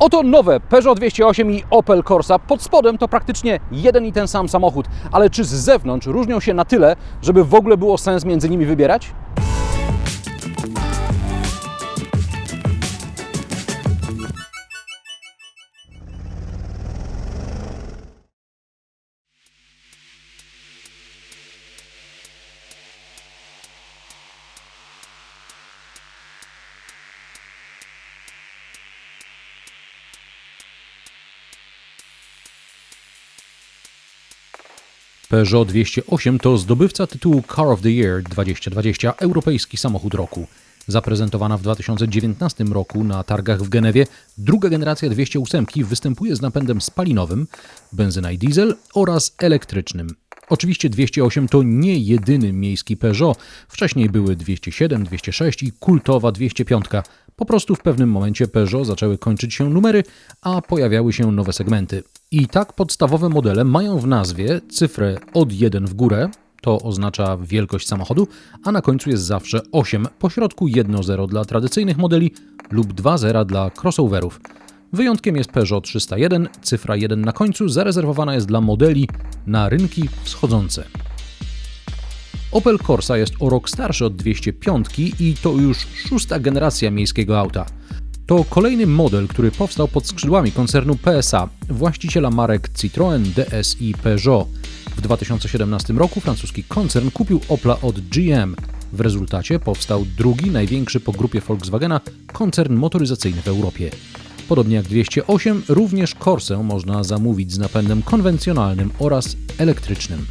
Oto nowe Peugeot 208 i Opel Corsa. Pod spodem to praktycznie jeden i ten sam samochód, ale czy z zewnątrz różnią się na tyle, żeby w ogóle było sens między nimi wybierać? Peugeot 208 to zdobywca tytułu Car of the Year 2020, europejski samochód roku. Zaprezentowana w 2019 roku na targach w Genewie, druga generacja 208 występuje z napędem spalinowym, benzyna i diesel oraz elektrycznym. Oczywiście 208 to nie jedyny miejski Peugeot. Wcześniej były 207, 206 i kultowa 205. Po prostu w pewnym momencie Peugeot zaczęły kończyć się numery, a pojawiały się nowe segmenty. I tak podstawowe modele mają w nazwie cyfrę od 1 w górę, to oznacza wielkość samochodu, a na końcu jest zawsze 8, pośrodku 1.0 dla tradycyjnych modeli lub 2.0 dla crossoverów. Wyjątkiem jest Peugeot 301, cyfra 1 na końcu zarezerwowana jest dla modeli na rynki wschodzące. Opel Corsa jest o rok starszy od 205 i to już szósta generacja miejskiego auta. To kolejny model, który powstał pod skrzydłami koncernu PSA, właściciela marek Citroën, DS i Peugeot. W 2017 roku francuski koncern kupił Opla od GM. W rezultacie powstał drugi, największy po grupie Volkswagena koncern motoryzacyjny w Europie. Podobnie jak 208, również Corsę można zamówić z napędem konwencjonalnym oraz elektrycznym.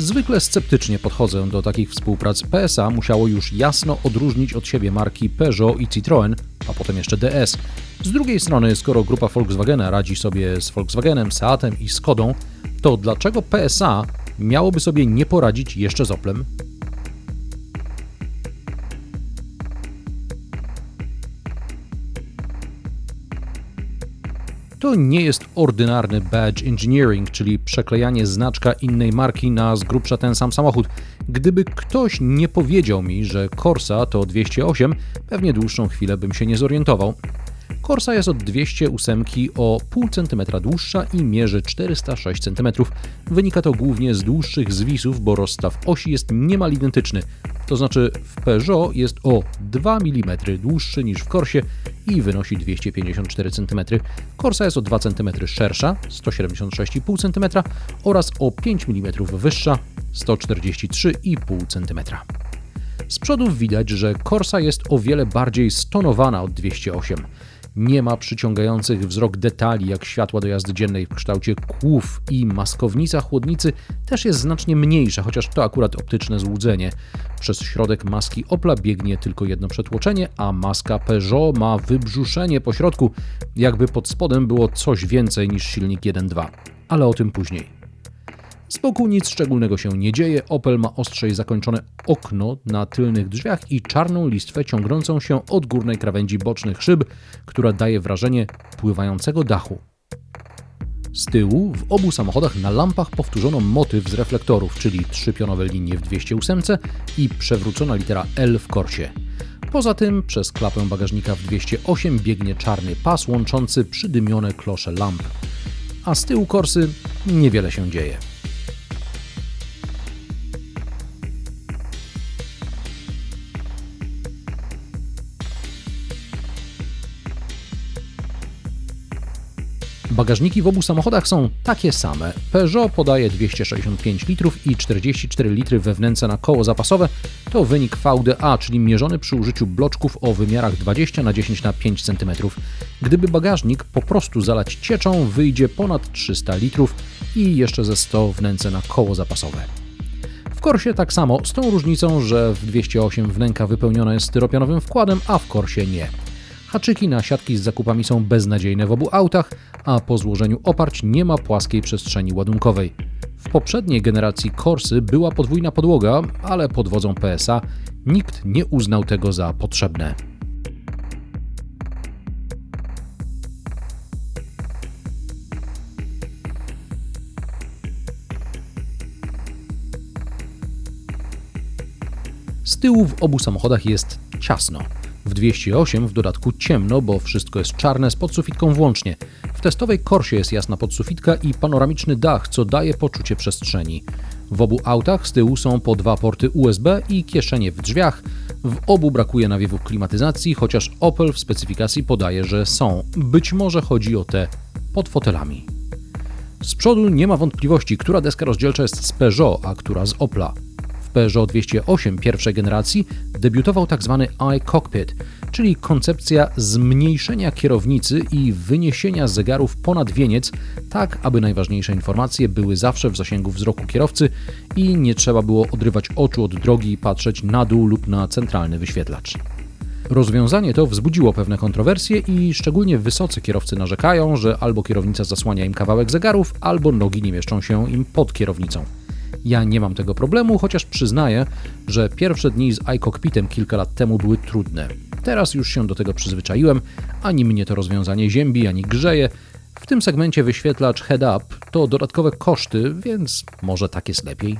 Zwykle sceptycznie podchodzę do takich współprac. PSA musiało już jasno odróżnić od siebie marki Peugeot i Citroën, a potem jeszcze DS. Z drugiej strony, skoro grupa Volkswagena radzi sobie z Volkswagenem, Seatem i Skodą, to dlaczego PSA miałoby sobie nie poradzić jeszcze z Oplem? To nie jest ordynarny badge engineering, czyli przeklejanie znaczka innej marki na z grubsza ten sam samochód. Gdyby ktoś nie powiedział mi, że Corsa to 208, pewnie dłuższą chwilę bym się nie zorientował. Corsa jest od 208 o pół centymetra dłuższa i mierzy 406 cm. Wynika to głównie z dłuższych zwisów, bo rozstaw osi jest niemal identyczny. To znaczy w Peugeot jest o 2 mm dłuższy niż w Corsie i wynosi 254 cm. Corsa jest o 2 cm szersza, 176,5 cm oraz o 5 mm wyższa, 143,5 cm. Z przodu widać, że Corsa jest o wiele bardziej stonowana od 208. Nie ma przyciągających wzrok detali jak światła do jazdy dziennej w kształcie kłów i maskownica chłodnicy też jest znacznie mniejsza, chociaż to akurat optyczne złudzenie. Przez środek maski Opla biegnie tylko jedno przetłoczenie, a maska Peugeot ma wybrzuszenie po środku, jakby pod spodem było coś więcej niż silnik 1.2. Ale o tym później. Z boku nic szczególnego się nie dzieje. Opel ma ostrzej zakończone okno na tylnych drzwiach i czarną listwę ciągnącą się od górnej krawędzi bocznych szyb, która daje wrażenie pływającego dachu. Z tyłu w obu samochodach na lampach powtórzono motyw z reflektorów, czyli trzy pionowe linie w 208 i przewrócona litera L w korsie. Poza tym przez klapę bagażnika w 208 biegnie czarny pas łączący przydymione klosze lamp. A z tyłu korsy niewiele się dzieje. Bagażniki w obu samochodach są takie same. Peugeot podaje 265 litrów i 44 litry we wnęce na koło zapasowe. To wynik VDA, czyli mierzony przy użyciu bloczków o wymiarach 20 na 10 na 5 cm. Gdyby bagażnik po prostu zalać cieczą, wyjdzie ponad 300 litrów i jeszcze ze 100 wnęce na koło zapasowe. W Korsie tak samo, z tą różnicą, że w 208 wnęka wypełniona jest styropianowym wkładem, a w Korsie nie. Haczyki na siatki z zakupami są beznadziejne w obu autach, a po złożeniu oparć nie ma płaskiej przestrzeni ładunkowej. W poprzedniej generacji Corsy była podwójna podłoga, ale pod wodzą PSA nikt nie uznał tego za potrzebne. Z tyłu w obu samochodach jest ciasno. W 208 w dodatku ciemno, bo wszystko jest czarne z podsufitką włącznie. W testowej Corsie jest jasna podsufitka i panoramiczny dach, co daje poczucie przestrzeni. W obu autach z tyłu są po dwa porty USB i kieszenie w drzwiach. W obu brakuje nawiewów klimatyzacji, chociaż Opel w specyfikacji podaje, że są. Być może chodzi o te pod fotelami. Z przodu nie ma wątpliwości, która deska rozdzielcza jest z Peugeot, a która z Opla. Peugeot 208 pierwszej generacji debiutował tzw. iCockpit, czyli koncepcja zmniejszenia kierownicy i wyniesienia zegarów ponad wieniec, tak aby najważniejsze informacje były zawsze w zasięgu wzroku kierowcy i nie trzeba było odrywać oczu od drogi i patrzeć na dół lub na centralny wyświetlacz. Rozwiązanie to wzbudziło pewne kontrowersje i szczególnie wysocy kierowcy narzekają, że albo kierownica zasłania im kawałek zegarów, albo nogi nie mieszczą się im pod kierownicą. Ja nie mam tego problemu, chociaż przyznaję, że pierwsze dni z iCockpitem kilka lat temu były trudne. Teraz już się do tego przyzwyczaiłem, ani mnie to rozwiązanie ziębi, ani grzeje. W tym segmencie wyświetlacz head-up to dodatkowe koszty, więc może tak jest lepiej.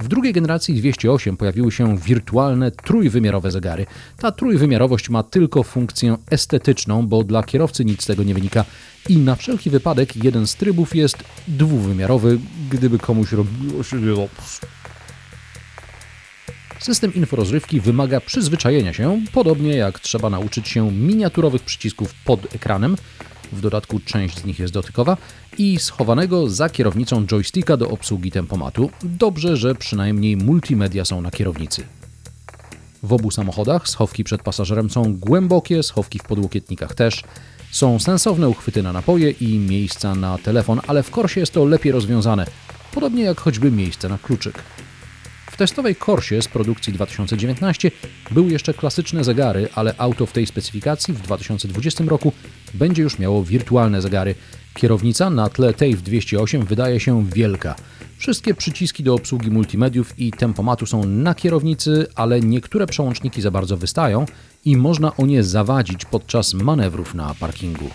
W drugiej generacji 208 pojawiły się wirtualne trójwymiarowe zegary. Ta trójwymiarowość ma tylko funkcję estetyczną, bo dla kierowcy nic z tego nie wynika. I na wszelki wypadek jeden z trybów jest dwuwymiarowy, gdyby komuś robiło się. System inforozrywki wymaga przyzwyczajenia się, podobnie jak trzeba nauczyć się miniaturowych przycisków pod ekranem, w dodatku część z nich jest dotykowa, i schowanego za kierownicą joysticka do obsługi tempomatu. Dobrze, że przynajmniej multimedia są na kierownicy. W obu samochodach schowki przed pasażerem są głębokie, schowki w podłokietnikach też. Są sensowne uchwyty na napoje i miejsca na telefon, ale w Corsie jest to lepiej rozwiązane, podobnie jak choćby miejsce na kluczyk. W testowej Corsie z produkcji 2019 były jeszcze klasyczne zegary, ale auto w tej specyfikacji w 2020 roku będzie już miało wirtualne zegary. Kierownica na tle w 208 wydaje się wielka. Wszystkie przyciski do obsługi multimediów i tempomatu są na kierownicy, ale niektóre przełączniki za bardzo wystają i można o nie zawadzić podczas manewrów na parkingu.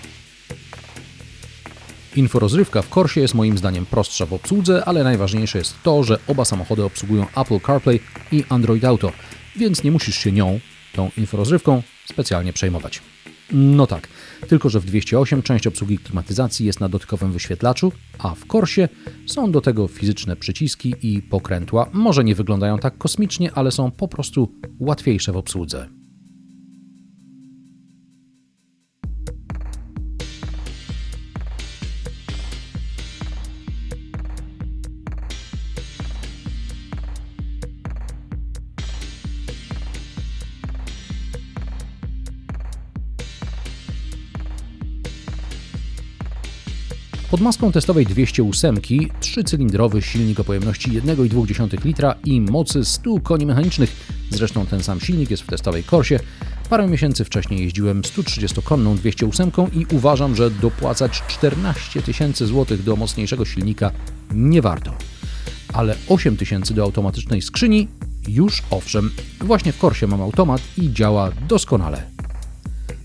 Inforozrywka w Corsie jest moim zdaniem prostsza w obsłudze, ale najważniejsze jest to, że oba samochody obsługują Apple CarPlay i Android Auto, więc nie musisz się nią, tą inforozrywką, specjalnie przejmować. No tak, tylko że w 208 część obsługi klimatyzacji jest na dotykowym wyświetlaczu, a w Corsie są do tego fizyczne przyciski i pokrętła. Może nie wyglądają tak kosmicznie, ale są po prostu łatwiejsze w obsłudze. Pod maską testowej 208 trzycylindrowy silnik o pojemności 1,2 litra i mocy 100 koni mechanicznych. Zresztą ten sam silnik jest w testowej Corsie. Parę miesięcy wcześniej jeździłem 130-konną 208 i uważam, że dopłacać 14 tysięcy złotych do mocniejszego silnika nie warto. Ale 8 tysięcy do automatycznej skrzyni już owszem. Właśnie w Corsie mam automat i działa doskonale.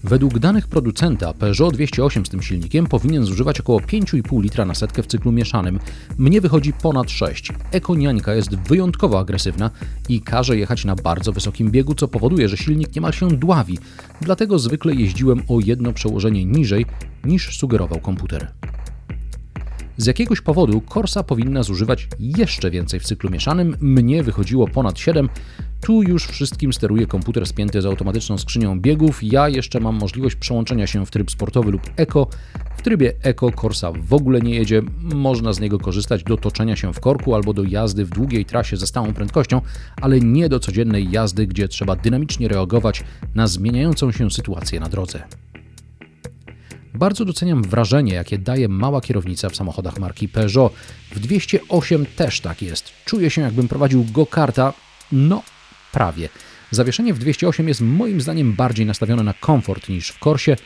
Według danych producenta Peugeot 208 z tym silnikiem powinien zużywać około 5,5 litra na setkę w cyklu mieszanym. Mnie wychodzi ponad 6. Ekoniańka jest wyjątkowo agresywna i każe jechać na bardzo wysokim biegu, co powoduje, że silnik niemal się dławi. Dlatego zwykle jeździłem o jedno przełożenie niżej niż sugerował komputer. Z jakiegoś powodu Corsa powinna zużywać jeszcze więcej w cyklu mieszanym, mnie wychodziło ponad 7. Tu już wszystkim steruje komputer spięty z automatyczną skrzynią biegów. Ja jeszcze mam możliwość przełączenia się w tryb sportowy lub eko. W trybie eko Corsa w ogóle nie jedzie. Można z niego korzystać do toczenia się w korku albo do jazdy w długiej trasie ze stałą prędkością, ale nie do codziennej jazdy, gdzie trzeba dynamicznie reagować na zmieniającą się sytuację na drodze. Bardzo doceniam wrażenie, jakie daje mała kierownica w samochodach marki Peugeot. W 208 też tak jest. Czuję się, jakbym prowadził go-karta. No, prawie. Zawieszenie w 208 jest moim zdaniem bardziej nastawione na komfort niż w Corsie.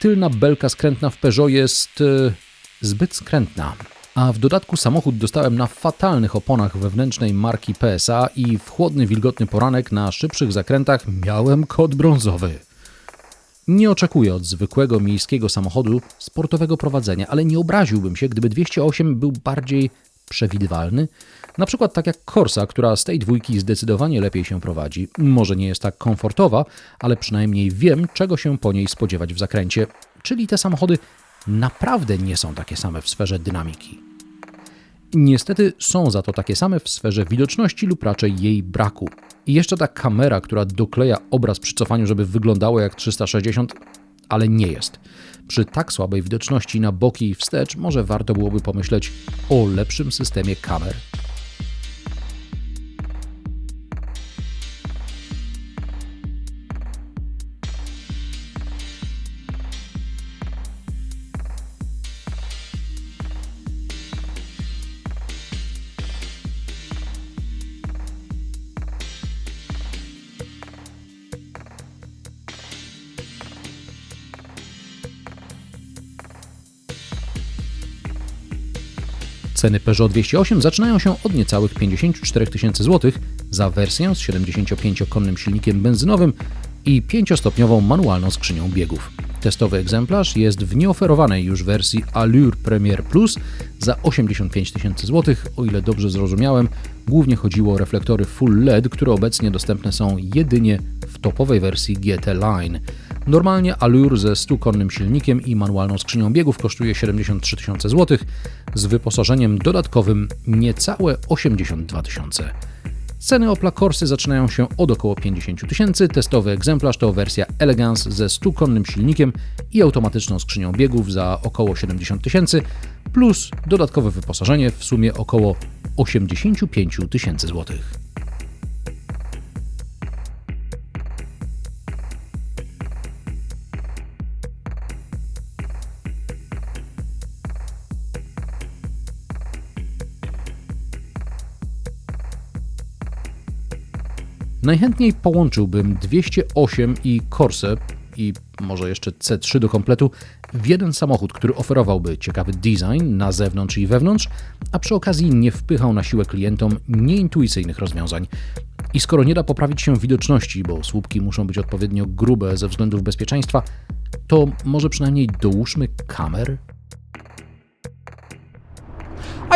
Tylna belka skrętna w Peugeot jest yy, zbyt skrętna. A w dodatku samochód dostałem na fatalnych oponach wewnętrznej marki PSA i w chłodny, wilgotny poranek na szybszych zakrętach miałem kod brązowy. Nie oczekuję od zwykłego miejskiego samochodu sportowego prowadzenia, ale nie obraziłbym się, gdyby 208 był bardziej przewidywalny. Na przykład tak jak Corsa, która z tej dwójki zdecydowanie lepiej się prowadzi. Może nie jest tak komfortowa, ale przynajmniej wiem, czego się po niej spodziewać w zakręcie. Czyli te samochody naprawdę nie są takie same w sferze dynamiki. Niestety są za to takie same w sferze widoczności lub raczej jej braku. I jeszcze ta kamera, która dokleja obraz przy cofaniu, żeby wyglądało jak 360, ale nie jest. Przy tak słabej widoczności na boki i wstecz może warto byłoby pomyśleć o lepszym systemie kamer. Ceny Peugeot 208 zaczynają się od niecałych 54 tysięcy złotych za wersję z 75-konnym silnikiem benzynowym i 5-stopniową manualną skrzynią biegów. Testowy egzemplarz jest w nieoferowanej już wersji Allure Premier Plus za 85 tysięcy złotych. O ile dobrze zrozumiałem, głównie chodziło o reflektory Full LED, które obecnie dostępne są jedynie w topowej wersji GT Line. Normalnie Allure ze 100-konnym silnikiem i manualną skrzynią biegów kosztuje 73 tysiące złotych, z wyposażeniem dodatkowym niecałe 82 tysiące. Ceny Opla Corsy zaczynają się od około 50 tysięcy. Testowy egzemplarz to wersja Elegance ze 100-konnym silnikiem i automatyczną skrzynią biegów za około 70 tysięcy, plus dodatkowe wyposażenie w sumie około 85 tysięcy złotych. Najchętniej połączyłbym 208 i Corse i może jeszcze C3 do kompletu w jeden samochód, który oferowałby ciekawy design na zewnątrz i wewnątrz, a przy okazji nie wpychał na siłę klientom nieintuicyjnych rozwiązań. I skoro nie da poprawić się widoczności, bo słupki muszą być odpowiednio grube ze względów bezpieczeństwa, to może przynajmniej dołóżmy kamer?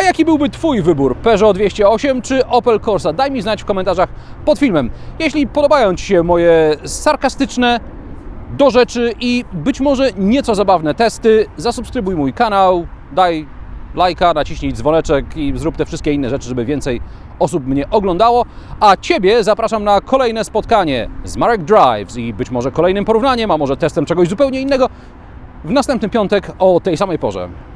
A jaki byłby Twój wybór? Peugeot 208 czy Opel Corsa? Daj mi znać w komentarzach pod filmem. Jeśli podobają Ci się moje sarkastyczne, do rzeczy i być może nieco zabawne testy, zasubskrybuj mój kanał, daj lajka, naciśnij dzwoneczek i zrób te wszystkie inne rzeczy, żeby więcej osób mnie oglądało. A Ciebie zapraszam na kolejne spotkanie z Marek Drives i być może kolejnym porównaniem, a może testem czegoś zupełnie innego w następny piątek o tej samej porze.